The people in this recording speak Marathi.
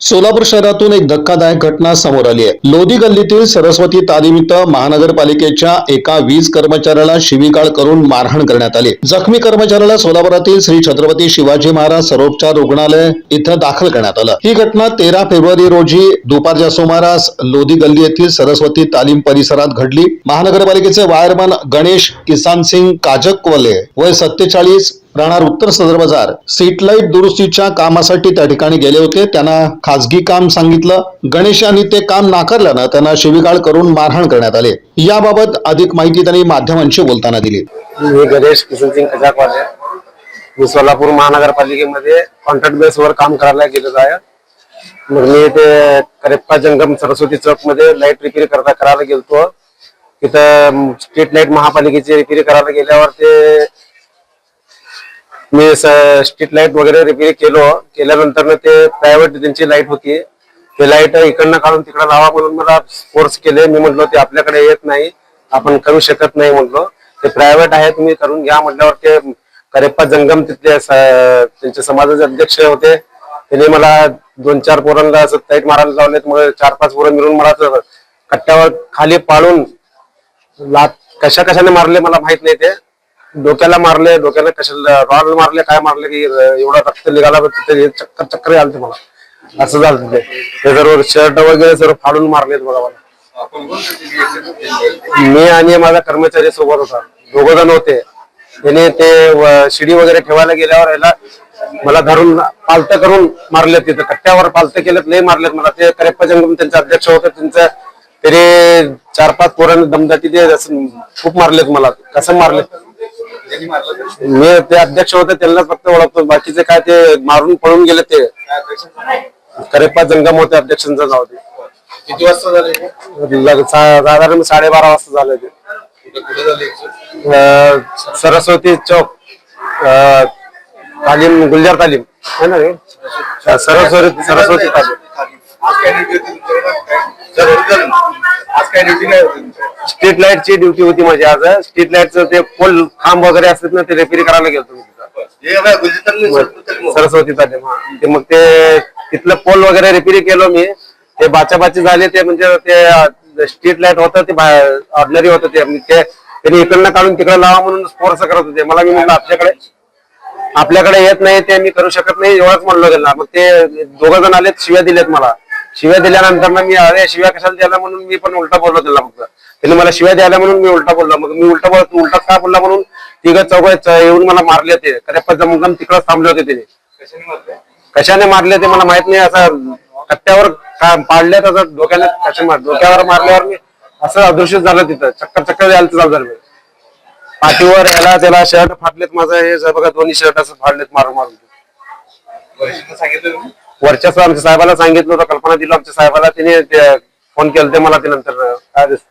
सोलापूर शहरातून एक धक्कादायक घटना समोर आली आहे. लोधी गल्लीतील सरस्वती तालीमित महानगरपालिकेच्या एका वीज कर्मचाऱ्याला शिवीगाळ करून मारहाण करण्यात आली. जखमी कर्मचाऱ्याला सोलापुरातील श्री छत्रपती शिवाजी महाराज सरोपचार रुग्णालय इथं दाखल करण्यात आलं. ही घटना तेरा फेब्रुवारी रोजी दुपारच्या सुमारास लोधी गल्ली येथील सरस्वती तालीम परिसरात घडली. महानगरपालिकेचे वायरमन गणेश किसान सिंग काजकवले वय सत्तेचाळीस राहणार उत्तर सदर बाजार. सेटलाईट दुरुस्तीच्या कामासाठी त्या ठिकाणी गेले होते. त्यांना खासगी काम सांगितलं. गणेशांनी ते काम नाकारल्यानं त्यांना शिवीगाळ करून मारहाण करण्यात आले. याबाबत अधिक माहिती त्यांनी माध्यमांशी बोलताना दिली. मी गणेश किशनसिंग खजाकवाले. मी सोलापूर महानगरपालिकेमध्ये कॉन्ट्रॅक्ट बेसवर काम करायला गेलेलो आहे. मग मी ते करेप्पा जंगम सरस्वती चौकमध्ये लाइट रिपेअर करता करायला गेलतो. तिथं स्ट्रीट लाइट महापालिकेची रिपेअर करायला गेल्यावर ते मी स्ट्रीट लाइट वगैरे रिपेअर केलो. केल्यानंतर ते प्रायव्हेट त्यांची लाइट होती ते लाइट इकडनं काढून तिकडे लावा म्हणून मला फोर्स केले. मी म्हटलो ते आपल्याकडे येत नाही. आपण करू शकत नाही म्हटलो. ते प्रायव्हेट आहे तुम्ही करून घ्या. म्हटल्यावर ते करेप्पा जंगम तिथले त्यांचे समाजाचे अध्यक्ष होते. त्यांनी मला दोन चार पोरांना असं ताईट मारायला लावलेत. मग चार पाच पोरं मिळून मला कट्ट्यावर खाली पाळून लात कशा कशाने मारले मला माहीत नाही ते. डोक्याला मारले डोक्याला कशाला रॉड मारले काय मारले की एवढा रक्त निघाला बघ तिथे चक्कर चक्कर आलते मला. असं झालं ते सर्व शर्ट वगैरे सर्व फाडून मारलेत बघा मला. मी आणि माझा कर्मचारी सोबत होता. दोघ जण होते. त्याने ते शिडी वगैरे ठेवायला गेल्यावर याला मला धरून पालत करून मारले तिथं. कट्ट्यावर पालत केलेत लय मारलेत मला. ते करेप्पा जंगम त्यांचे अध्यक्ष होते त्यांचं तरी चार पाच पोरांनी दमदाटी ते असं खूप मारलेत मला. कसं मारलेत? मी ते अध्यक्ष होते त्यांनाच फक्त ओळखतो बाकीचे काय ते मारून पळून गेले ते करेप्पा जंगम होते अध्यक्षांचं नाव ते किती वाजता झाले लग- सा- साधारण साडेबारा वाजता झालं ते कुठे कुठे झाले अं, सरस्वती चौक अं, तालीम गुलजार तालीम है ना रे? सरस्वती सरस्वती तालीम आज काय ड्युटी होती तुमच्याकडे सर होती ना? आज काय ड्युटी काय होती तुमच्याकडे स्ट्रीट लाईटची ड्युटी होती माझी आज. स्ट्रीट लाईटचं ते पोल खांब वगैरे असतात ना ते रिपेअर करायला गेलो हे बघा, गुजरातला सरस्वती सरस्वती तालीम हा. ते मग ते तिथलं पोल वगैरे रिपेअर केलो मी. ते बाचाबाची झाले ते म्हणजे ते स्ट्रीट लाइट होतं ते ऑर्डनरी होतं ते. त्यांनी इकडनं काढून तिकडे लावा म्हणून फोर्स करत होते. मला मी म्हणलं आपल्याकडे आपल्याकडे येत नाही ते मी करू शकत नाही. एवढंच म्हणलो त्यांना. मग ते दोघं जण आलेत शिव्या दिल्यात मला. शिव्या दिल्यानंतर ना मी अरे शिव्या कशाला द्यायला म्हणून मी पण उलटा बोललो त्यांना फक्त. त्यांनी मला शिव्या द्यायला म्हणून मी उलटा बोललो. मग मी उलटा बोल तू उलटा का बोलला म्हणून तिघ चौघ येऊन मला मारले ते करेप्पा मुक्काम तिकडे थांबले होते त्याने कशाने मारले? ते मला माहीत नाही. असं कट्ट्यावर का- पाडले तसं डोक्याने कशा मार डोक्यावर मारल्यावर मी असं अदृश्य झालं तिथं. चक्कर चक्कर यायला चालू झालं. पाठीवर याला त्याला शर्ट फाटलेत माझं हे बघा दोन्ही शर्ट असं फाडलेत मारून मारून. सांगितलं वर्चस्व आमच्या साहेबाला सांगितलं होतं कल्पना दिलं आमच्या साहेबाला. तिने फोन केला ते मला ते नंतर काय दिस-